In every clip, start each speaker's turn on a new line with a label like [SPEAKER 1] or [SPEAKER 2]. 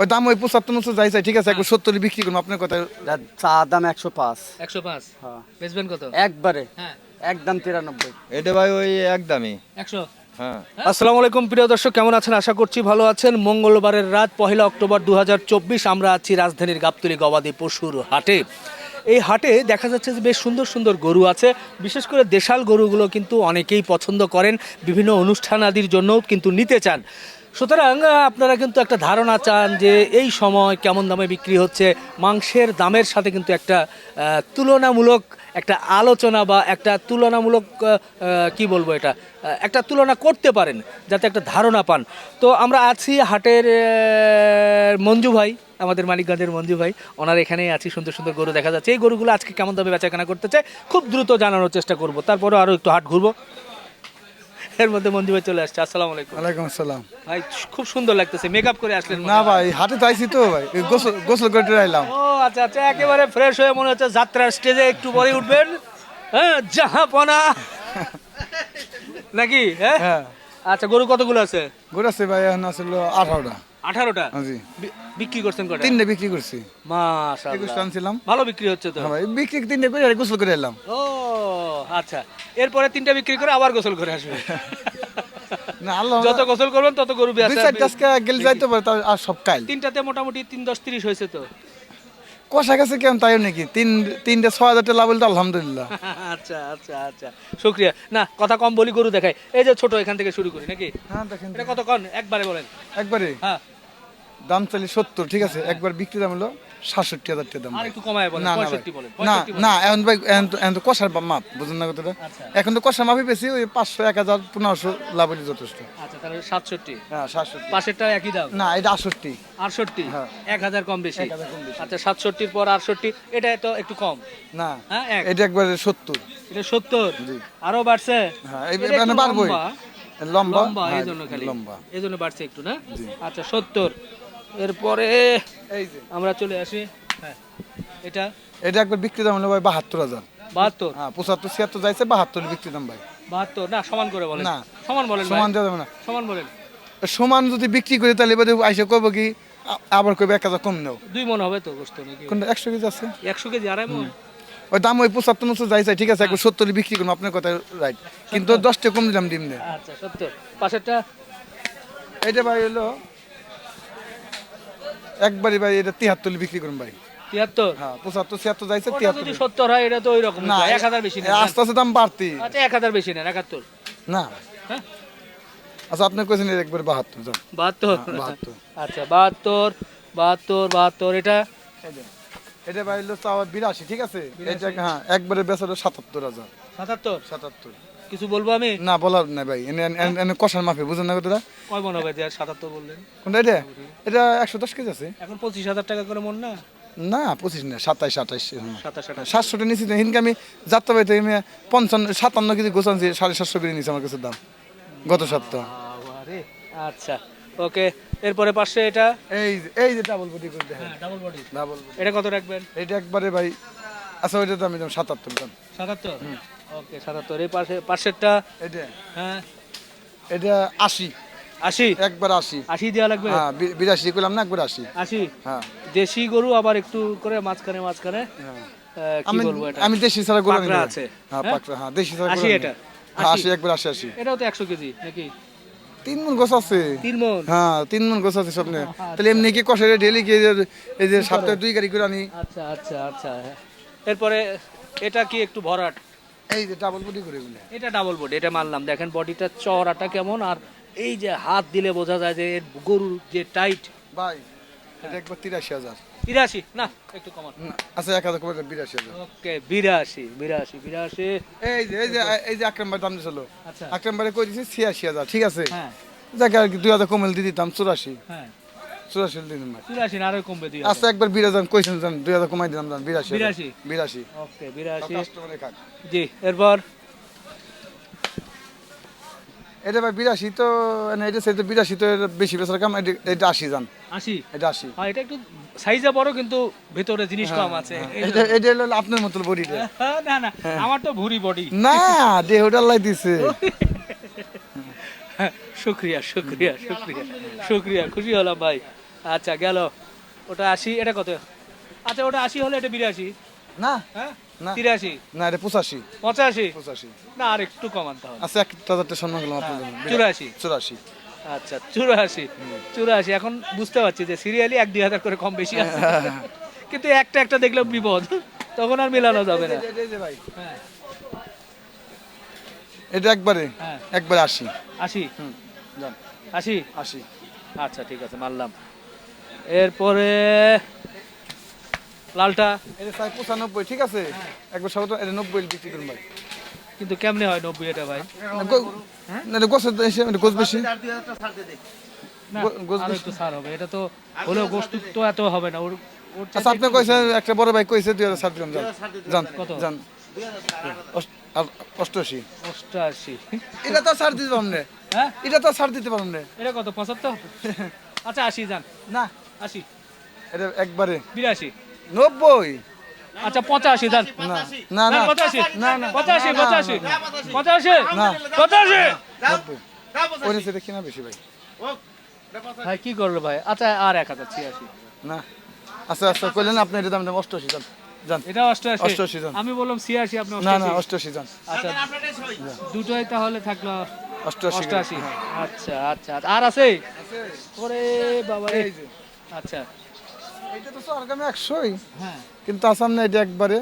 [SPEAKER 1] ওই দাম ওই পঁচাত্তর নশো যাই চাই ঠিক আছে একবার সত্তর বিক্রি করুন আপনার কথা।
[SPEAKER 2] চা দাম একশো পাঁচ।
[SPEAKER 3] একশো পাঁচ?
[SPEAKER 2] হ্যাঁ।
[SPEAKER 3] বেচবেন কত?
[SPEAKER 2] একবারে।
[SPEAKER 3] হ্যাঁ।
[SPEAKER 2] একদম তিরানব্বই।
[SPEAKER 4] এটা ভাই ওই একদমই
[SPEAKER 3] একশো?
[SPEAKER 4] হ্যাঁ।
[SPEAKER 3] আসসালামু আলাইকুম প্রিয় দর্শক কেমন আছেন? আশা করছি ভালো আছেন। মঙ্গলবারের রাত পহেলা অক্টোবর দু হাজার চব্বিশ আমরা আছি রাজধানীর গাবতলী গবাদি পশুর হাটে। এই হাটে দেখা যাচ্ছে যে বেশ সুন্দর সুন্দর গরু আছে। বিশেষ করে দেশাল গরুগুলো কিন্তু অনেকেই পছন্দ করেন। বিভিন্ন অনুষ্ঠান আদির জন্যও কিন্তু নিতে চান। সুতরাং আপনারা কিন্তু একটা ধারণা চান যে এই সময় কেমন দামে বিক্রি হচ্ছে। মাংসের দামের সাথে কিন্তু একটা তুলনামূলক একটা আলোচনা বা একটা তুলনামূলক কি বলব এটা একটা তুলনা করতে পারেন, যাতে একটা ধারণা পান। তো আমরা আছি হাটের মঞ্জু ভাই, আমাদের মানিকগঞ্জের মঞ্জু ভাই। ওনার এখানেই আছি, সুন্দর সুন্দর গরু দেখা যাচ্ছে। এই গরুগুলো আজকে কেমন দামে বেচাকেনা করতে চাই খুব দ্রুত জানানোর চেষ্টা করব। তারপরে আরও একটু হাট ঘুরবো। এর মধ্যে মন্দিরে চলে আসছে। আসসালামু আলাইকুম।
[SPEAKER 1] ওয়ালাইকুম আসসালাম।
[SPEAKER 3] ভাই খুব সুন্দর লাগতেছে। মেকআপ করে আসলেন
[SPEAKER 1] না। ভাই হাটে আইছি তো ভাই। গোসল গোসল করে আইলাম।
[SPEAKER 3] ও আচ্ছা আচ্ছা একেবারে ফ্রেশ হয়ে মনে হচ্ছে যাত্রার স্টেজে একটু পরে উঠবেন। হ্যাঁ জাহাপনা। নাকি হ্যাঁ?
[SPEAKER 1] হ্যাঁ।
[SPEAKER 3] আচ্ছা গরু কতগুলো আছে?
[SPEAKER 1] গরু আছে ভাই এখন আসলে আঠারোটা।
[SPEAKER 3] আঠারোটা?
[SPEAKER 1] হ্যাঁ জি।
[SPEAKER 3] বিক্রি করছেন কটা?
[SPEAKER 1] তিনটে বিক্রি করছি।
[SPEAKER 3] মাশাআল্লাহ।
[SPEAKER 1] একুশটা আনছিলাম।
[SPEAKER 3] ভালো বিক্রি হচ্ছে তো?
[SPEAKER 1] হ্যাঁ ভাই বিক্রি তিনটে করে আর গোসল করে এলাম।
[SPEAKER 3] ও আচ্ছা। এরপরে তিনটা বিক্রি করে আবার গোসল করে আসবে।
[SPEAKER 1] না আল্লাহ
[SPEAKER 3] যত গোসল করবেন তত গরু
[SPEAKER 1] দুই
[SPEAKER 3] বেচা
[SPEAKER 1] চারটা গেলে যাইতে পারে আর সব কাল
[SPEAKER 3] তিনটাতে মোটামুটি তিন দশ ত্রিশ হয়েছে তো?
[SPEAKER 1] কষা গেছে কেমন তাই নাকি? তিন তিনটে ছয় হাজারটা লাভ হলে তো আলহামদুলিল্লাহ।
[SPEAKER 3] আচ্ছা আচ্ছা আচ্ছা। শুক্রিয়া। না কথা কম বলি গরু দেখাই। এই যে ছোট এখান থেকে শুরু করি নাকি?
[SPEAKER 1] হ্যাঁ দেখেন
[SPEAKER 3] এটা কত কন? একবারে বলেন।
[SPEAKER 1] একবারে?
[SPEAKER 3] হ্যাঁ।
[SPEAKER 1] দাম চালি সত্তর ঠিক আছে? একবার বিক্রি দাম হলো সাতষট্টি হাজার টাকা দাম না না না না এখন ভাই এখন তো কষার মাপ বুঝুন না কথাটা?
[SPEAKER 3] আচ্ছা।
[SPEAKER 1] এখন তো কষার মাপই বেশি ওই পাঁচশো এক হাজার পনেরোশো লাভ হলে যথেষ্ট।
[SPEAKER 3] আচ্ছা সাতষট্টি।
[SPEAKER 1] হ্যাঁ সাতষট্টি।
[SPEAKER 3] পাশেরটা একই দাম?
[SPEAKER 1] না এটা আটষট্টি।
[SPEAKER 3] আটষট্টি?
[SPEAKER 1] হ্যাঁ।
[SPEAKER 3] এক হাজার কম বেশি। আচ্ছা সাতষট্টির পর আটষট্টি এটা তো একটু কম।
[SPEAKER 1] না
[SPEAKER 3] হ্যাঁ
[SPEAKER 1] এটা একবারে সত্তর।
[SPEAKER 3] এটা সত্তর? আরও বাড়ছে?
[SPEAKER 1] হ্যাঁ মানে বাড়বই।
[SPEAKER 3] লম্বা।
[SPEAKER 1] লম্বা
[SPEAKER 3] লম্বা এই জন্য খালি।
[SPEAKER 1] লম্বা।
[SPEAKER 3] এই জন্য বাড়ছে একটু না? আচ্ছা সত্তর। এরপরে
[SPEAKER 1] এই যে
[SPEAKER 3] আমরা চলে আসি। হ্যাঁ এটা?
[SPEAKER 1] এটা একবার বিক্রি দাম হলো ভাই বাহাত্তর হাজার।
[SPEAKER 3] বাহাত্তর?
[SPEAKER 1] হ্যাঁ পঁচাত্তর ছিয়াত্তর যাইছে বাহাত্তর বিক্রি দাম ভাই।
[SPEAKER 3] বাহাত্তর? না সমান করে বলেন।
[SPEAKER 1] না।
[SPEAKER 3] সমান বলেন।
[SPEAKER 1] সমান দেওয়া যাবে না।
[SPEAKER 3] সমান বলেন।
[SPEAKER 1] সমান যদি বিক্রি করে তাহলে এবারে আইসে করব কি আবার করবে এক হাজার কম নেও।
[SPEAKER 3] দুই মন হবে তো গোস্ত নাকি?
[SPEAKER 1] কোনটা একশো কেজি আছে?
[SPEAKER 3] একশো কেজি আড়াই মন?
[SPEAKER 1] ওই দাম ওই পঁচাত্তর নশো যাই চাই ঠিক আছে একবার সত্তর বিক্রি করুন আপনার কথা রাইট কিন্তু দশটা কম দিলাম ডিম নেই
[SPEAKER 3] আচ্ছা সত্তর। পাশেরটা?
[SPEAKER 1] এইটা ভাই হলো ভাই এটা তিয়াত্তর বিক্রি করুন ভাই।
[SPEAKER 3] তিয়াত্তর?
[SPEAKER 1] হ্যাঁ পঁচাত্তর ছিয়াত্তর যাইছে তিয়াত্তর।
[SPEAKER 3] যদি সত্তর হয় এটা তো ওই রকম
[SPEAKER 1] না
[SPEAKER 3] এক হাজার বেশি নেন
[SPEAKER 1] আস্তে আস্তে দাম বাড়তি।
[SPEAKER 3] আচ্ছা এক হাজার বেশি নেন একাত্তর।
[SPEAKER 1] না।
[SPEAKER 3] হ্যাঁ?
[SPEAKER 1] আচ্ছা আপনি কইছেন একবার বাহাত্তর যান
[SPEAKER 3] বাহাত্তর?
[SPEAKER 1] বাহাত্তর।
[SPEAKER 3] আচ্ছা বাহাত্তর বাহাত্তর বাহাত্তর এটা?
[SPEAKER 1] এটা ভাই হলো চাওয়া বিরাশি ঠিক আছে? এটা হ্যাঁ একবারে বেচালো সাতাত্তর হাজার।
[SPEAKER 3] সাতাত্তর?
[SPEAKER 1] সাতাত্তর।
[SPEAKER 3] কিছু বলব আমি?
[SPEAKER 1] না বলার নাই ভাই। এনে কষার মাফে বুঝুন না কথাটা
[SPEAKER 3] কয় মন হবে সাতাত্তর বললেন?
[SPEAKER 1] কোনটা এটা? এটা একশো দশ কেজি আছে।
[SPEAKER 3] এখন পঁচিশ হাজার টাকা করে মন না?
[SPEAKER 1] না পঁচিশ না সাতাইশ আঠাইশ সাতশোটা নিচ্ছি না হিনকে আমি যাত্রা বাড়িতে আমি পঞ্চান্ন সাতান্ন কেজি গোছানছি সাড়ে সাতশো করে নিয়েছি আমার কাছে দাম গত সপ্তাহ।
[SPEAKER 3] আচ্ছা ওকে এরপরে পাশে এটা?
[SPEAKER 1] এই এই যে ডাবল বডি করে দেখেন।
[SPEAKER 3] হ্যাঁ ডাবল বডি
[SPEAKER 1] ডাবল
[SPEAKER 3] এটা কত রাখবেন?
[SPEAKER 1] এটা একবারে ভাই আচ্ছা ওইটা তো আমি দাম সাতাত্তর দাম।
[SPEAKER 3] সাতাত্তর? ওকে সাতাত্তর এই পাশে পাশেরটা
[SPEAKER 1] এটা।
[SPEAKER 3] হ্যাঁ।
[SPEAKER 1] এটা আশি।
[SPEAKER 3] আশি?
[SPEAKER 1] একবার আশি।
[SPEAKER 3] আশি দেওয়া লাগবে?
[SPEAKER 1] হ্যাঁ বিরাশি করলাম না একবার আশি।
[SPEAKER 3] আশি?
[SPEAKER 1] হ্যাঁ।
[SPEAKER 3] দেশি গরু আবার একটু করে মাঝখানে মাঝখানে
[SPEAKER 1] হ্যাঁ।
[SPEAKER 3] কি
[SPEAKER 1] আমি
[SPEAKER 3] বলব এটা?
[SPEAKER 1] আমি দেশি ছাড়া গরু
[SPEAKER 3] আছে,
[SPEAKER 1] হ্যাঁ
[SPEAKER 3] হ্যাঁ?
[SPEAKER 1] পাকড়া হ্যাঁ দেশি ছাড়া
[SPEAKER 3] আশি এটা?
[SPEAKER 1] হ্যাঁ,
[SPEAKER 3] আশি?
[SPEAKER 1] একবার আশি আশি।
[SPEAKER 3] এটাও তো একশো কেজি নাকি?
[SPEAKER 1] তিন মন গোছ আছে।
[SPEAKER 3] তিন মন?
[SPEAKER 1] হ্যাঁ তিন মন গোছ আছে স্বপ্নে। তাহলে এমনি কি কষে ডেলি কি এই যে সপ্তাহে দুই গাড়ি করে আনি?
[SPEAKER 3] আচ্ছা আচ্ছা আচ্ছা এরপরে এটা কি একটু ভরাট?
[SPEAKER 1] এই যে ডাবল বডি করে বলে।
[SPEAKER 3] এটা ডাবল বডি এটা মানলাম। দেখেন বডিটা চওড়াটা কেমন আর এই যে হাত দিলে বোঝা যায় যে এর গরুর যে টাইট
[SPEAKER 1] ভাই এটা একবার তিরাশি হাজার।
[SPEAKER 3] তিরাশি? না একটু কমান।
[SPEAKER 1] আচ্ছা এক হাজার করে বিরাশি হাজার।
[SPEAKER 3] ওকে বিরাশি বিরাশি বিরাশি।
[SPEAKER 1] এই যে এই যে এই যে আকরাম ভাই দাম দিছিল।
[SPEAKER 3] আচ্ছা।
[SPEAKER 1] আকরাম ভাই কই দিছি? ছিয়াশি হাজার ঠিক আছে?
[SPEAKER 3] হ্যাঁ।
[SPEAKER 1] যাকে আর কি দুই হাজার কমেল দিয়ে দিতাম চুরাশি।
[SPEAKER 3] হ্যাঁ।
[SPEAKER 1] চুরাশি দিন
[SPEAKER 3] না আরও কমবে দুই
[SPEAKER 1] আচ্ছা একবার বিরাজ কইছেন যান দুই হাজার কমাই দিলাম যান বিরাশি।
[SPEAKER 3] বিরাশি?
[SPEAKER 1] বিরাশি।
[SPEAKER 3] ওকে বিরাশি। জি এরপর?
[SPEAKER 1] এটা ভাই বিরাশি তো মানে এটা তো বিরাশি তো বেশি বেচার কাম এটা- আশি যান।
[SPEAKER 3] আশি?
[SPEAKER 1] এটা আশি।
[SPEAKER 3] হ্যাঁ এটা একটু সাইজে বড় কিন্তু ভেতরে জিনিস কম আছে।
[SPEAKER 1] এটা এটা হলো আপনার মতো বডিটা।
[SPEAKER 3] হ্যাঁ, না না আমার তো ভুরি বডি।
[SPEAKER 1] না দেহটা লাই দিছে।
[SPEAKER 3] শুক্রিয়া শুক্রিয়া শুক্রিয়া শুক্রিয়া খুশি হলাম ভাই। আচ্ছা গেল। ওটা আশি এটা কত? আচ্ছা ওটা আশি হলে এটা বিরাশি।
[SPEAKER 1] না।
[SPEAKER 3] হ্যাঁ?
[SPEAKER 1] না।
[SPEAKER 3] তিরাশি?
[SPEAKER 1] না এটা পঁচাশি।
[SPEAKER 3] পঁচাশি?
[SPEAKER 1] পঁচাশি।
[SPEAKER 3] না আর একটু কমান তাহলে।
[SPEAKER 1] আচ্ছা এক হাজারটা সম্মান করলাম আপনার
[SPEAKER 3] চুরাশি।
[SPEAKER 1] চুরাশি।
[SPEAKER 3] আচ্ছা চুরাশি। চুরাশি এখন বুঝতে পারছি যে সিরিয়ালি এক দুই হাজার করে কম বেশি আছে। কিন্তু একটা একটা দেখলে বিপদ। তখন আর মেলানো যাবে না।
[SPEAKER 1] ভাই।
[SPEAKER 3] হ্যাঁ।
[SPEAKER 1] এটা একবারে
[SPEAKER 3] হ্যাঁ।
[SPEAKER 1] একবারে আশি।
[SPEAKER 3] আশি? আশি?
[SPEAKER 1] আশি।
[SPEAKER 3] আচ্ছা ঠিক আছে মানলাম। এরপরে লালটা।
[SPEAKER 1] এটা চাই পঁচানব্বই ঠিক আছে? একবার সব এটা নব্বই বিক্রি করুন ভাই।
[SPEAKER 3] কিন্তু কেমনে হয় নব্বই এটা ভাই?
[SPEAKER 1] না, গো- না এটা গোছের এসে এটা গোছ বেশি
[SPEAKER 3] না
[SPEAKER 1] গো- গোছ
[SPEAKER 3] আরও ছাড় হবে। এটা তো হলেও গোষ্ঠ তো এত হবে না। ওর ওর
[SPEAKER 1] আচ্ছা আপনি কইছে একটা বড় ভাই কইছে দুই হাজার ষাট গ্রাম যান।
[SPEAKER 3] কত?
[SPEAKER 1] যান অষ্টআশি।
[SPEAKER 3] অষ্টাশি
[SPEAKER 1] এটা তো ছাড় দিতে পারেন
[SPEAKER 3] হ্যাঁ?
[SPEAKER 1] এটা তো ছাড় দিতে পারেন
[SPEAKER 3] এটা কত? পঁচাত্তর? আচ্ছা আশি যান।
[SPEAKER 1] না।
[SPEAKER 3] আশি।
[SPEAKER 1] এটা একবারে।
[SPEAKER 3] বিরাশি।
[SPEAKER 1] নব্বই।
[SPEAKER 3] আচ্ছা পঁচাশি যান
[SPEAKER 1] না না
[SPEAKER 3] না।
[SPEAKER 1] না
[SPEAKER 3] পঁচাশি
[SPEAKER 1] না না
[SPEAKER 3] পঁচাশি।
[SPEAKER 1] না, না,
[SPEAKER 3] পঁচাশি। পঁচাশি
[SPEAKER 1] না।
[SPEAKER 3] পঁচাশি।
[SPEAKER 1] নব্বই। ওই নিচে দেখি না বেশি ভাই?
[SPEAKER 3] ভাই কি করল ভাই? আচ্ছা আর এক হাজার ছিয়াশি।
[SPEAKER 1] না। আচ্ছা আচ্ছা কইলেন আপনি এটা দাম দাম অষ্টআশি যান।
[SPEAKER 3] এটা অষ্টআশি। আমি বললাম ছিয়াশি আপনি
[SPEAKER 1] না না
[SPEAKER 3] অষ্টআশি।
[SPEAKER 1] যান।
[SPEAKER 3] আচ্ছা। দুটোই তাহলে থাকল
[SPEAKER 1] অষ্টআশি
[SPEAKER 3] অষ্টআশি। আচ্ছা আচ্ছা আচ্ছা। আর আছে? ওরে বাবা
[SPEAKER 1] এই।
[SPEAKER 3] আচ্ছা।
[SPEAKER 1] এটা তো একশোই।
[SPEAKER 3] হ্যাঁ।
[SPEAKER 1] কিন্তু আসাম না এটা একবারে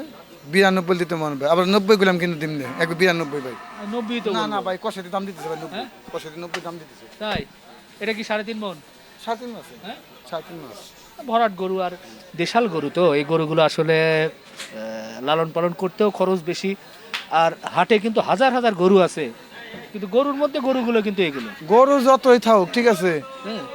[SPEAKER 1] বিরানব্বই দিতে মনে হবে আবার নব্বই গুলাম কিন্তু এক বিরানব্বই ভাই।
[SPEAKER 3] নব্বই তো
[SPEAKER 1] না
[SPEAKER 3] বলব।
[SPEAKER 1] না ভাই কষাতে দাম দিতেছে ভাই নব্বই।
[SPEAKER 3] হ্যাঁ?
[SPEAKER 1] কষাতে নব্বই দাম দিতেছে।
[SPEAKER 3] তাই? এটা কি সাড়ে তিন মন?
[SPEAKER 1] সাড়ে তিন মাসে।
[SPEAKER 3] হ্যাঁ?
[SPEAKER 1] সাড়ে তিন মাস।
[SPEAKER 3] ভরাট গরু আর দেশাল গরু তো। এই গরুগুলো আসলে লালন পালন করতেও খরচ বেশি। আর হাটে কিন্তু হাজার হাজার গরু আছে। কিন্তু গরুর মধ্যে গরুগুলো কিন্তু এগুলো।
[SPEAKER 1] গরু যতই থাকুক ঠিক আছে।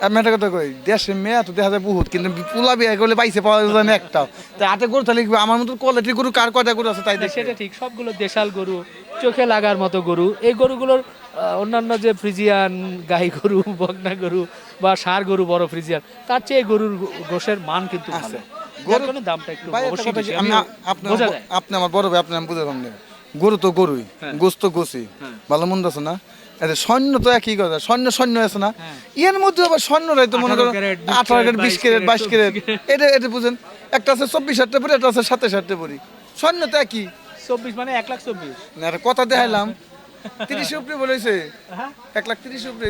[SPEAKER 1] আমি একটা কথা কই দেশে মেয়ে তো দেখা যায় বহুত কিন্তু পোলা বিয়ে করলে পাইছে পাওয়া যায় না একটাও। তাই হাতে গরু তাহলে আমার মতো কোয়ালিটি গরু কার কয়টা গরু আছে তাই
[SPEAKER 3] সেটা ঠিক সবগুলো দেশাল গরু চোখে লাগার মতো গরু। এই গরুগুলোর অন্যান্য যে ফ্রিজিয়ান গাই গরু বগনা গরু বা ষাঁড় গরু বড় ফ্রিজিয়ান তার চেয়ে গরুর গো- গোশের মান কিন্তু ভালো। গরুর দামটা একটু অবশ্যই
[SPEAKER 1] আপনি আমার বড় ভাই আপনি আমি বুঝে পারবেন না। গরু তো গরুই গোস তো গোসি
[SPEAKER 3] হ্যাঁ।
[SPEAKER 1] ভালো মন্দ আছে না? এটা সৈন্য তো একই কথা সৈন্য সৈন্য আছে না?
[SPEAKER 3] হ্যাঁ।
[SPEAKER 1] এর মধ্যে আবার সৈন্যরাই তো মনে করো আঠারো ক্যারেট বিশ ক্যারেট বাইশ ক্যারেট এটা এটা বুঝেন? একটা আছে চব্বিশ হাজার পরি একটা আছে সাতাশ হাজার পরি। সৈন্য তো একই।
[SPEAKER 3] চব্বিশ মানে এক লাখ চব্বিশ।
[SPEAKER 1] না, কথা দেখাইলাম। তিরিশ উপরে বলেছে।
[SPEAKER 3] হ্যাঁ।
[SPEAKER 1] এক লাখ তিরিশ উপরে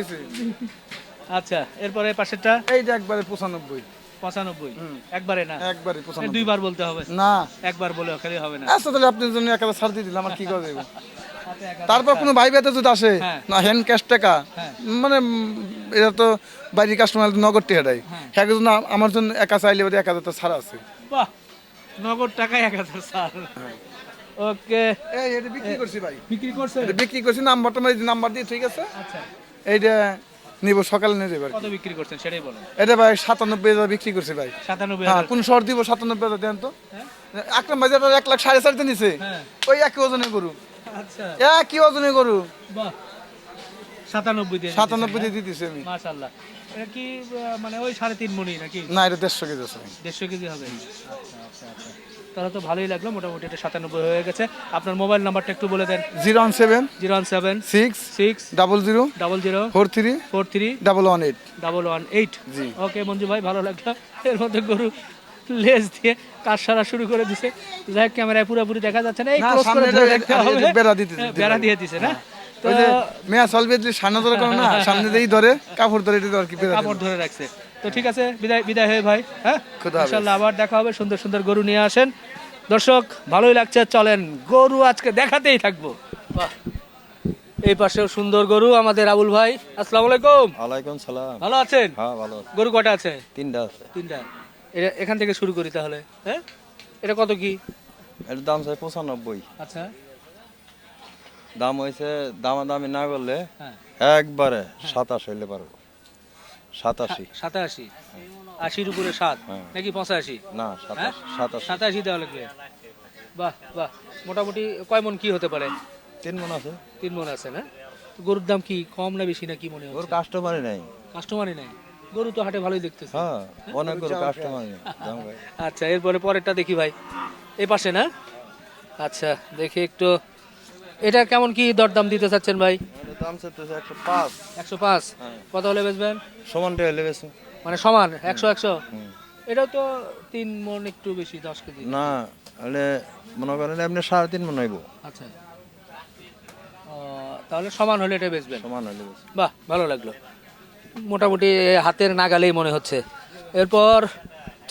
[SPEAKER 3] আচ্ছা এরপরে পাশেরটা?
[SPEAKER 1] এইটা একবারে পঁচানব্বই।
[SPEAKER 3] পঁচানব্বই। একবারে না?
[SPEAKER 1] একবারে পঁচানব্বই।
[SPEAKER 3] দুইবার বলতে হবে।
[SPEAKER 1] না।
[SPEAKER 3] একবার বলে খালি হবে না।
[SPEAKER 1] আচ্ছা তাহলে আপনার জন্য এক হাজার ছাড় দিয়ে দিলাম আমার কি করে দেবো। তারপর কোনো ভাই বেতে যদি আসে
[SPEAKER 3] হ্যাঁ।
[SPEAKER 1] না হ্যান্ড ক্যাশ টাকা
[SPEAKER 3] হ্যাঁ।
[SPEAKER 1] মানে এটা তো বাইরের কাস্টমার নগদ দেয়।
[SPEAKER 3] হ্যাঁ।
[SPEAKER 1] হ্যাঁ জন্য আমার জন্য একা চাইলে বোধহয় এক হাজার ছাড় আছে।
[SPEAKER 3] বাহ! নগদ টাকায় এক হাজার স্যার ওকে।
[SPEAKER 1] এই এটা বিক্রি করছি ভাই।
[SPEAKER 3] বিক্রি করছে
[SPEAKER 1] বিক্রি করছি নাম্বারটা মানে নাম্বার দিয়ে ঠিক আছে?
[SPEAKER 3] আচ্ছা।
[SPEAKER 1] এইটা নিব সকালে নিয়ে যাবে
[SPEAKER 3] কত বিক্রি করছেন সেটাই বলেন।
[SPEAKER 1] এটা ভাই সাতানব্বই হাজার বিক্রি করছি ভাই।
[SPEAKER 3] সাতানব্বই
[SPEAKER 1] হ্যাঁ কোন শহর দিব সাতানব্বই হাজার দেন তো।
[SPEAKER 3] হ্যাঁ?
[SPEAKER 1] আকরাম ভাই যেটা এক লাখ সাড়ে চারটে নিছে
[SPEAKER 3] হ্যাঁ।
[SPEAKER 1] ওই একই ওজনে গরু।
[SPEAKER 3] আচ্ছা।
[SPEAKER 1] একই ওজনে গরু।
[SPEAKER 3] সাতানব্বই দিয়ে
[SPEAKER 1] সাতানব্বই দিয়ে দিছি আমি।
[SPEAKER 3] মাশাল্লাহ এটা কি মানে ওই সাড়ে তিন মনি নাকি?
[SPEAKER 1] না এটা দেড়শো কেজি আছে।
[SPEAKER 3] দেড়শো কেজি হবে। আচ্ছা আচ্ছা আচ্ছা। তাহলে তো ভালোই লাগল মোটামুটি এটা সাতানব্বই হয়ে গেছে। আপনার মোবাইল নাম্বারটা একটু বলে দেন।
[SPEAKER 1] Zero one seven
[SPEAKER 3] zero one seven
[SPEAKER 1] six
[SPEAKER 3] six
[SPEAKER 1] double zero
[SPEAKER 3] double zero
[SPEAKER 1] four three
[SPEAKER 3] four three
[SPEAKER 1] double one eight.
[SPEAKER 3] Double one eight.
[SPEAKER 1] জি।
[SPEAKER 3] ওকে মঞ্জু ভাই ভালো লাগল। এর মধ্যে গরু লেজ দিয়ে কাজ সারা শুরু করে দিছে। যাই ক্যামেরায় পুরোপুরি দেখা যাচ্ছে না এই ক্লোজ করে দেখতে হবে।
[SPEAKER 1] বেড়া দিতে-
[SPEAKER 3] হ্যাঁ, বেড়া দিয়ে দিছে না? তো
[SPEAKER 1] ওই মেয়া চলবে সামনে ধরে করো না সামনে দিয়েই ধরে কাপড় ধরে এটা আর কি
[SPEAKER 3] কাপড় ধরে রাখছে। তো ঠিক আছে বিদায় বিদায় হয়ে ভাই হ্যাঁ? ইনশাল্লাহ আবার দেখা হবে সুন্দর সুন্দর গরু নিয়ে আসেন। দর্শক ভালোই লাগছে চলেন গরু আজকে দেখাতেই থাকব। বাহ। এই পাশেও সুন্দর গরু আমাদের আবুল ভাই আসসালামু আলাইকুম।
[SPEAKER 4] ওয়ালাইকুম সালাম।
[SPEAKER 3] ভালো আছেন?
[SPEAKER 4] হ্যাঁ ভালো আছে।
[SPEAKER 3] গরু কটা আছে?
[SPEAKER 4] তিনটা আছে।
[SPEAKER 3] তিনটা। এটা এখান থেকে শুরু করি তাহলে হ্যাঁ? এটা কত কি?
[SPEAKER 4] এর দাম চাই পঁচানব্বই।
[SPEAKER 3] আচ্ছা।
[SPEAKER 4] দাম হয়েছে দামাদামি না করলে
[SPEAKER 3] হ্যাঁ।
[SPEAKER 4] একবারে সাতাশ হইলে পারব। সাতাশি।
[SPEAKER 3] সাতাশি? আশির উপরে সাত?
[SPEAKER 4] হ্যাঁ।
[SPEAKER 3] নাকি পঁচাশি?
[SPEAKER 4] না
[SPEAKER 3] হ্যাঁ?
[SPEAKER 4] সাতাশ সাতাশি।
[SPEAKER 3] দেওয়া লাগবে বাহ বাহ। মোটামুটি কয় মন কি হতে পারে?
[SPEAKER 4] তিন মন আছে।
[SPEAKER 3] তিন মন আছে না? গরুর দাম কি কম না বেশি না কি মনে
[SPEAKER 4] ওর কাস্টমারই নাই।
[SPEAKER 3] কাস্টমারই নাই। গরু তো হাটে ভালোই দেখতেছে।
[SPEAKER 4] হ্যাঁ অনেক করে কাস্টমারই নেই। দাম ভাই।
[SPEAKER 3] আচ্ছা এরপরে পরেরটা দেখি ভাই। এই পাশে না? আচ্ছা দেখি একটু। এটা কেমন কি দরদাম দিতে চাচ্ছেন ভাই?
[SPEAKER 4] দাম চাইতেছে একশো পাঁচ।
[SPEAKER 3] একশো পাঁচ?
[SPEAKER 4] হ্যাঁ।
[SPEAKER 3] কত হলে বেচবেন?
[SPEAKER 4] সমানটা হইলে বেশি
[SPEAKER 3] মানে সমান? একশো একশো? এটাও তো তিন মন একটু বেশি দশ কেজি।
[SPEAKER 4] না হলে মনে করেন আপনি সাড়ে তিন মন হইব।
[SPEAKER 3] আচ্ছা। তাহলে সমান হলে এটা বেচবেন?
[SPEAKER 4] সমান বেশি।
[SPEAKER 3] বাহ ভালো লাগল। মোটামুটি হাতের নাগালেই মনে হচ্ছে। এরপর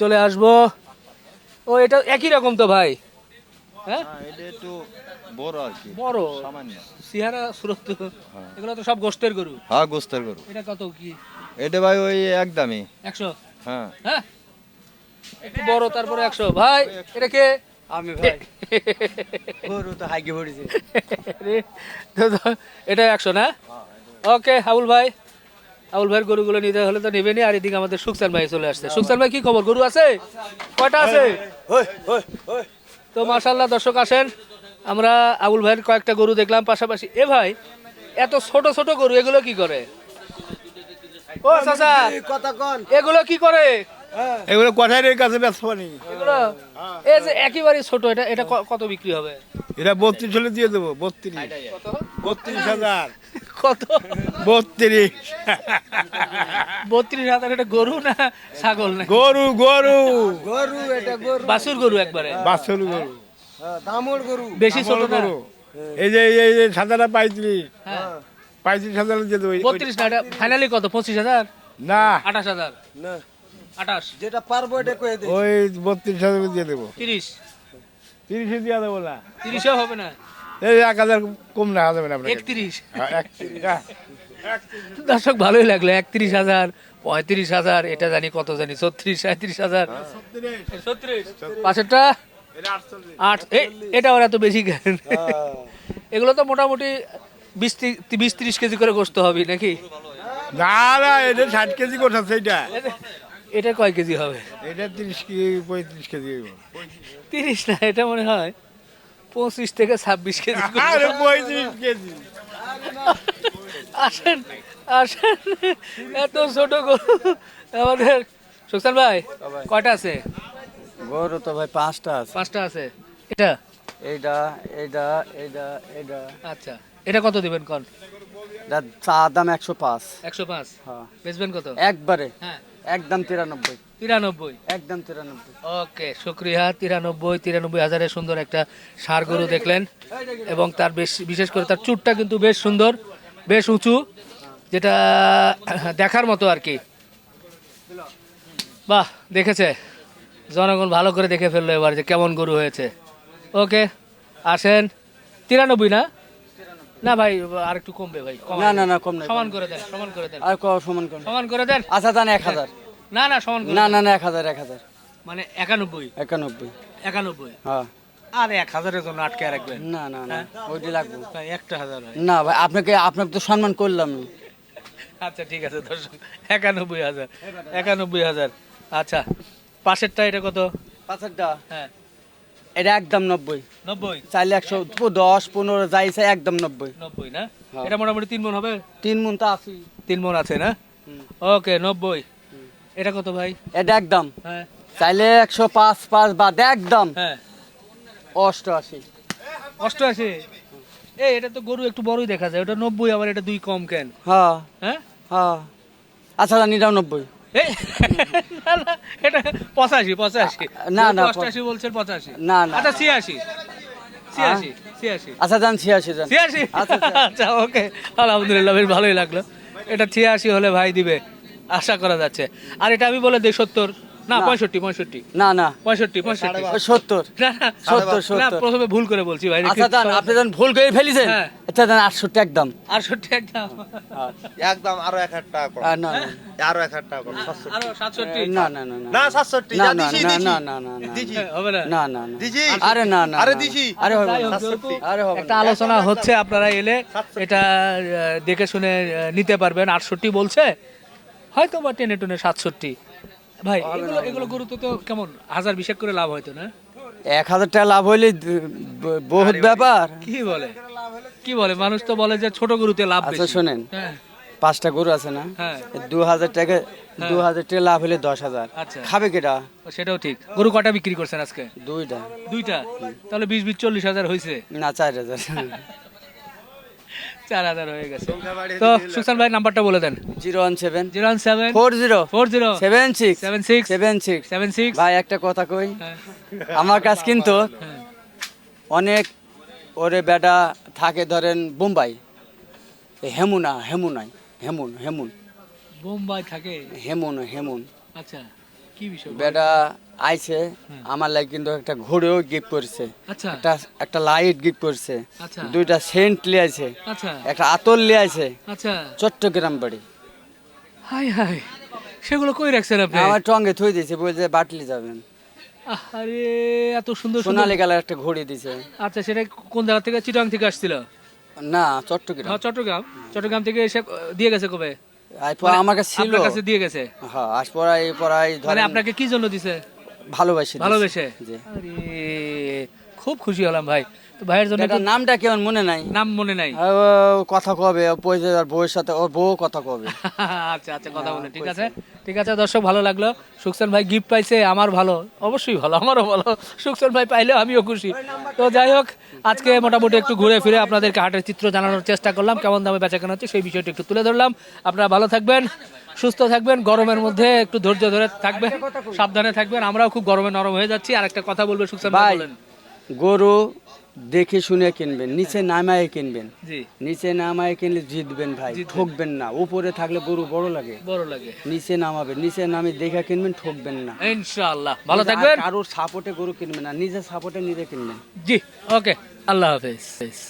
[SPEAKER 3] চলে আসব। ও এটা একই রকম তো ভাই? হ্যাঁ?
[SPEAKER 4] হ্যাঁ, এটা একটু বড় আর কি
[SPEAKER 3] বড়?
[SPEAKER 4] সামান্য।
[SPEAKER 3] সিহারা সুরত এগুলো তো সব গোস্তের গরু।
[SPEAKER 4] হ্যাঁ গোস্তের গরু।
[SPEAKER 3] এটা কত কি?
[SPEAKER 4] এটা ভাই ওই একদমই।
[SPEAKER 3] একশো?
[SPEAKER 4] হ্যাঁ।
[SPEAKER 3] হ্যাঁ? একটু বড় তারপরে একশো। ভাই এটা কে?
[SPEAKER 2] আমি ভাই। গরু তো হাইকে পড়েছে।
[SPEAKER 3] এটা একশো না? ওকে আবুল ভাই। আবুল ভাইয়ের গরুগুলো নিতে হলে তো নেবেনি আর এদিকে আমাদের সুকসান ভাই চলে আসছে। সুকসান ভাই কি খবর? গরু আছে? কয়টা আছে? তো মাশাল্লাহ দর্শক আসেন। আমরা আবুল ভাইয়ের কয়েকটা গরু দেখলাম পাশাপাশি এ ভাই এত ছোট ছোট গরু এগুলো কি করে? ও চাচা
[SPEAKER 2] কথা
[SPEAKER 3] এগুলো কি করে?
[SPEAKER 5] এগুলো কোথায় কাছে
[SPEAKER 3] এগুলো এই যে একেবারে ছোট এটা এটা কত বিক্রি হবে?
[SPEAKER 5] এটা বত্রিশ হলে দিয়ে দেবো বত্রিশ। বত্রিশ হাজার।
[SPEAKER 3] কত?
[SPEAKER 5] বত্রিশ।
[SPEAKER 3] বত্রিশ হাজার এটা গরু না ছাগল না
[SPEAKER 5] গরু গরু।
[SPEAKER 2] গরু এটা গরু।
[SPEAKER 3] বাছুর গরু একবারে?
[SPEAKER 5] বাছুর গরু।
[SPEAKER 2] দামর গরু।
[SPEAKER 3] বেশি ছোট
[SPEAKER 5] গরু। এই যে এই- যে সাদাটা পঁয়ত্রিশ।
[SPEAKER 3] হ্যাঁ।
[SPEAKER 5] পঁয়ত্রিশ হাজার দেবো ওই-
[SPEAKER 3] বত্রিশ না এটা ফাইনালি কত? পঁচিশ হাজার?
[SPEAKER 5] না।
[SPEAKER 3] আঠাশ হাজার?
[SPEAKER 2] না।
[SPEAKER 3] আঠাশ?
[SPEAKER 2] যেটা পারব এটা কয়ে দে।
[SPEAKER 5] ওই বত্রিশ হাজার দিয়ে দেবো
[SPEAKER 3] তিরিশ?
[SPEAKER 5] তিরিশে দিয়ে দেবো না।
[SPEAKER 3] তিরিশেও হবে না?
[SPEAKER 5] এই এক হাজার কম না যাবে না
[SPEAKER 3] একত্রিশ।
[SPEAKER 5] হ্যাঁ, হ্যাঁ।
[SPEAKER 3] দর্শক ভালোই লাগল একত্রিশ হাজার পঁয়ত্রিশ হাজার এটা জানি কত জানি ছত্রিশ সাঁত্রিশ হাজার। ছত্রিশ। পাঁচেরটা আট এ- এটা ওরা তো বেশি জ্ঞান এগুলো তো মোটামুটি বিশ বিশ ত্রিশ কেজি করে গোস্ত হবে নাকি?
[SPEAKER 5] না না এটা ষাট কেজি কোথাচ্ছে এটা
[SPEAKER 3] এটা কয় কেজি হবে?
[SPEAKER 5] এটা তিরিশ কেজি পঁয়ত্রিশ কেজি।
[SPEAKER 3] তিরিশ না এটা মনে হয় পঁচিশ থেকে ছাব্বিশ কেজি।
[SPEAKER 5] আরে পঁয়ত্রিশ কেজি।
[SPEAKER 3] আসেন আসেন। এত ছোট গরু। আমাদের সুস্থান ভাই কয়টা আছে?
[SPEAKER 2] গরু তো ভাই পাঁচটা আছে।
[SPEAKER 3] পাঁচটা আছে। এটা?
[SPEAKER 2] এইটা এইটা এইটা এইটা
[SPEAKER 3] আচ্ছা। এটা কত দিবেন কন?
[SPEAKER 2] চা দাম একশো পাঁচ।
[SPEAKER 3] একশো পাঁচ।
[SPEAKER 2] হ্যাঁ।
[SPEAKER 3] বেচবেন কত?
[SPEAKER 2] একবারে।
[SPEAKER 3] হ্যাঁ।
[SPEAKER 2] একদম তিরানব্বই।
[SPEAKER 3] তিরানব্বই?
[SPEAKER 2] একদম তিরানব্বই।
[SPEAKER 3] ওকে শুক্রিয়া। তিরানব্বই তিরানব্বই হাজারের সুন্দর একটা সার গরু দেখলেন। এবং তার বেশ বিশেষ করে তার চুটটা কিন্তু বেশ সুন্দর বেশ উঁচু যেটা দেখার মতো আর কি। বাহ দেখেছে? জনগণ ভালো করে দেখে ফেলল এবার যে কেমন গরু হয়েছে। ওকে আসেন। তিরানব্বই না? না ভাই আর একটু কমবে ভাই।
[SPEAKER 2] না না না কম
[SPEAKER 3] সমান করে দেন সমান করে দেন।
[SPEAKER 2] আর সমান কম
[SPEAKER 3] সমান করে দেন?
[SPEAKER 2] আচ্ছা দান এক হাজার।
[SPEAKER 3] না না সমান করে
[SPEAKER 2] না না না এক হাজার এক হাজার।
[SPEAKER 3] মানে একানব্বই?
[SPEAKER 2] একানব্বই।
[SPEAKER 3] একানব্বই?
[SPEAKER 2] হ্যাঁ।
[SPEAKER 3] আর এক হাজারের জন্য আটকে রাখবেন।
[SPEAKER 2] না না না ওইটি লাগবে।
[SPEAKER 3] একটা হাজার
[SPEAKER 2] না ভাই আপনাকে আপনাকে তো সম্মান করলাম।
[SPEAKER 3] আচ্ছা ঠিক আছে দর্শক একানব্বই হাজার একানব্বই হাজার। আচ্ছা পাশেরটা এটা কত? হ্যাঁ।
[SPEAKER 2] এটা একদম নব্বই।
[SPEAKER 3] নব্বই?
[SPEAKER 2] চাইলে একশো দশ পনেরো যাইছে একদম নব্বই।
[SPEAKER 3] নব্বই না?
[SPEAKER 2] হ্যাঁ।
[SPEAKER 3] এটা মোটামুটি তিন মন হবে?
[SPEAKER 2] তিন মন তো
[SPEAKER 3] তিন মন আছে না? ওকে নব্বই। এটা কত ভাই?
[SPEAKER 2] এটা একদম।
[SPEAKER 3] হ্যাঁ।
[SPEAKER 2] চাইলে একশো পাঁচ পাঁচ বাদ একদম।
[SPEAKER 3] হ্যাঁ।
[SPEAKER 2] অষ্টআশি।
[SPEAKER 3] অষ্টআশি? এই এটা তো গরু একটু বড়ই দেখা যায়। ওটা নব্বই আবার এটা দুই কম কেন?
[SPEAKER 2] হ্যাঁ।
[SPEAKER 3] হ্যাঁ?
[SPEAKER 2] হ্যাঁ। আচ্ছা না নিরানব্বই
[SPEAKER 3] এই, না, না, এটা পঁচাশি পঁচাশি।
[SPEAKER 2] না, না,
[SPEAKER 3] অষ্টাশি বলছেন পঁচাশি।
[SPEAKER 2] না, না।
[SPEAKER 3] আচ্ছা ছিয়াশি। ছিয়াশি ছিয়াশি।
[SPEAKER 2] আচ্ছা যান ছিয়াশি যান
[SPEAKER 3] ছিয়াশি?
[SPEAKER 2] আচ্ছা, আচ্ছা।
[SPEAKER 3] আচ্ছা ওকে। আলহামদুলিল্লাহ বেশ ভালোই লাগল। এটা ছিয়াশি হলে ভাই দিবে। আশা করা যাচ্ছে আর এটা আমি বলে দিই সত্তর না পঁয়ষট্টি পঁয়ষট্টি
[SPEAKER 2] না না
[SPEAKER 3] পঁয়ষট্টি পঁয়ষট্টি
[SPEAKER 2] সত্তর সত্তর,
[SPEAKER 3] না
[SPEAKER 2] সত্তর।
[SPEAKER 3] প্রথমে ভুল করে বলছি ভাই
[SPEAKER 2] আচ্ছা আপনি যান ভুল করে ফেলিছেন
[SPEAKER 3] হ্যাঁ।
[SPEAKER 2] আচ্ছা আটষট্টি একদম
[SPEAKER 3] আটষট্টি একদম
[SPEAKER 6] একদম আরও এক হাজার টাকা
[SPEAKER 2] না না।
[SPEAKER 6] আরও এক হাজার টাকা আরও সাতষট্টি
[SPEAKER 2] না না না না
[SPEAKER 6] না সাতষট্টি
[SPEAKER 2] না না না না না না
[SPEAKER 3] হবে না
[SPEAKER 2] না না না আরে না না
[SPEAKER 6] আরে দিছি।
[SPEAKER 2] আরে হবে আরে হবে
[SPEAKER 3] একটা আলোচনা হচ্ছে আপনারা এলে এটা দেখে শুনে নিতে পারবেন আটষট্টি বলছে হয়তো বা টেনে টুনে সাতষট্টি। ভাই এগুলো এগুলো গরুতে তো কেমন? হাজার বিশেক করে লাভ হয়তো না?
[SPEAKER 2] এক হাজার টাকা লাভ হইলে বহুত ব্যাপার।
[SPEAKER 3] কি বলে? কি বলে? মানুষ তো বলে যে ছোট গরুতে লাভ
[SPEAKER 2] আচ্ছা শোনেন।
[SPEAKER 3] হ্যাঁ।
[SPEAKER 2] পাঁচটা গরু আছে না?
[SPEAKER 3] হ্যাঁ।
[SPEAKER 2] দু হাজার টাকা দু হাজার টাকা লাভ হলে দশ হাজার।
[SPEAKER 3] আচ্ছা।
[SPEAKER 2] খাবে কেটা
[SPEAKER 3] সেটাও ঠিক। গরু কটা বিক্রি করছেন আজকে?
[SPEAKER 2] দুইটা।
[SPEAKER 3] দুইটা? তাহলে বিশ বিশ চল্লিশ হাজার হয়েছে
[SPEAKER 2] না চার হাজার।
[SPEAKER 3] চার হাজার হয়ে গেছে। তো সুকসান ভাই নাম্বারটা বলে দেন।
[SPEAKER 2] Zero one seven
[SPEAKER 3] zero one seven
[SPEAKER 2] four zero
[SPEAKER 3] four zero
[SPEAKER 2] seven six
[SPEAKER 3] seven six
[SPEAKER 2] seven six
[SPEAKER 3] seven six
[SPEAKER 2] ভাই একটা কথা কই? আমার কাছে কিন্তু অনেক ওরে বেটা থাকে ধরেন বোম্বাই। হেমুনা হেমুনাই হেমুন হেমুন।
[SPEAKER 3] বোম্বাই থাকে?
[SPEAKER 2] হেমুন হেমুন।
[SPEAKER 3] আচ্ছা কি বিষয়?
[SPEAKER 2] বেটা আইছে আমার লাগে কিন্তু একটা ঘোড়েও গিফট করছে।
[SPEAKER 3] আচ্ছা।
[SPEAKER 2] একটা একটা লাইট গিফট করছে।
[SPEAKER 3] আচ্ছা।
[SPEAKER 2] দুইটা সেন্ট লিয়েছে
[SPEAKER 3] আচ্ছা।
[SPEAKER 2] একটা আতর লিয়েছে
[SPEAKER 3] আচ্ছা।
[SPEAKER 2] চট্টগ্রাম বাড়ি।
[SPEAKER 3] হাই হাই। সেগুলো কই রাখছেন আপনি?
[SPEAKER 2] আমার টঙ্গে থই দিয়েছে বলছে বাটলি যাবেন।
[SPEAKER 3] আরে এত সুন্দর
[SPEAKER 2] সোনালী কালার একটা ঘড়ি দিছে।
[SPEAKER 3] আচ্ছা সেটা কোন জায়গা থেকে? চিটাং থেকে আসছিল?
[SPEAKER 2] না চট্টগ্রাম।
[SPEAKER 3] হ্যাঁ চট্টগ্রাম। চট্টগ্রাম থেকে এসে দিয়ে গেছে কবে?
[SPEAKER 2] আজ আমার কাছে ছিল।
[SPEAKER 3] আপনার কাছে দিয়ে গেছে?
[SPEAKER 2] হ্যাঁ আজ পড়াই পড়াই
[SPEAKER 3] মানে আপনাকে কি জন্য দিছে?
[SPEAKER 2] ভালোবাসি।
[SPEAKER 3] ভালোবেসে? খুব খুশি হলাম ভাই। তো ভাইয়ের জন্য
[SPEAKER 2] নামটা কেমন মনে নাই?
[SPEAKER 3] নাম মনে নাই।
[SPEAKER 2] ও কথা কবে? বউয়ের সাথে ওর বউ কথা কবে?
[SPEAKER 3] আচ্ছা আচ্ছা কথা বলে ঠিক আছে। ঠিক আছে দর্শক ভালো লাগল। সুকসান ভাই গিফট পাইছে আমার ভালো। অবশ্যই ভালো আমারও ভালো। সুকসান ভাই পাইলে আমিও খুশি। তো যাই হোক আজকে মোটামুটি একটু ঘুরে ফিরে আপনাদেরকে হাটের চিত্র জানানোর চেষ্টা করলাম কেমন দামে বেচা কেনা হচ্ছে সেই বিষয়টি একটু তুলে ধরলাম। আপনারা ভালো থাকবেন সুস্থ থাকবেন গরমের মধ্যে একটু ধৈর্য ধরে থাকবেন সাবধানে থাকবেন। আমরাও খুব গরমে নরম হয়ে যাচ্ছি। আর একটা কথা বলবে সুকসান ভাই
[SPEAKER 2] ভাই
[SPEAKER 3] বলেন।
[SPEAKER 2] গরু দেখে শুনে কিনবেন নিচে নামায় কিনবেন। নিচে নামায় কিনলে জিতবেন ভাই ঠকবেন না উপরে থাকলে গরু বড় লাগে।
[SPEAKER 3] বড় লাগে।
[SPEAKER 2] নিচে নামাবেন নিচে নামে দেখে কিনবেন ঠকবেন না।
[SPEAKER 3] ইনশাআল্লাহ ভালো থাকবেন।
[SPEAKER 2] কারোর সাপোর্টে গরু কিনবেন না নিজে সাপোর্টে নিজে কিনবেন।
[SPEAKER 3] জি ওকে আল্লাহ হাফেজ।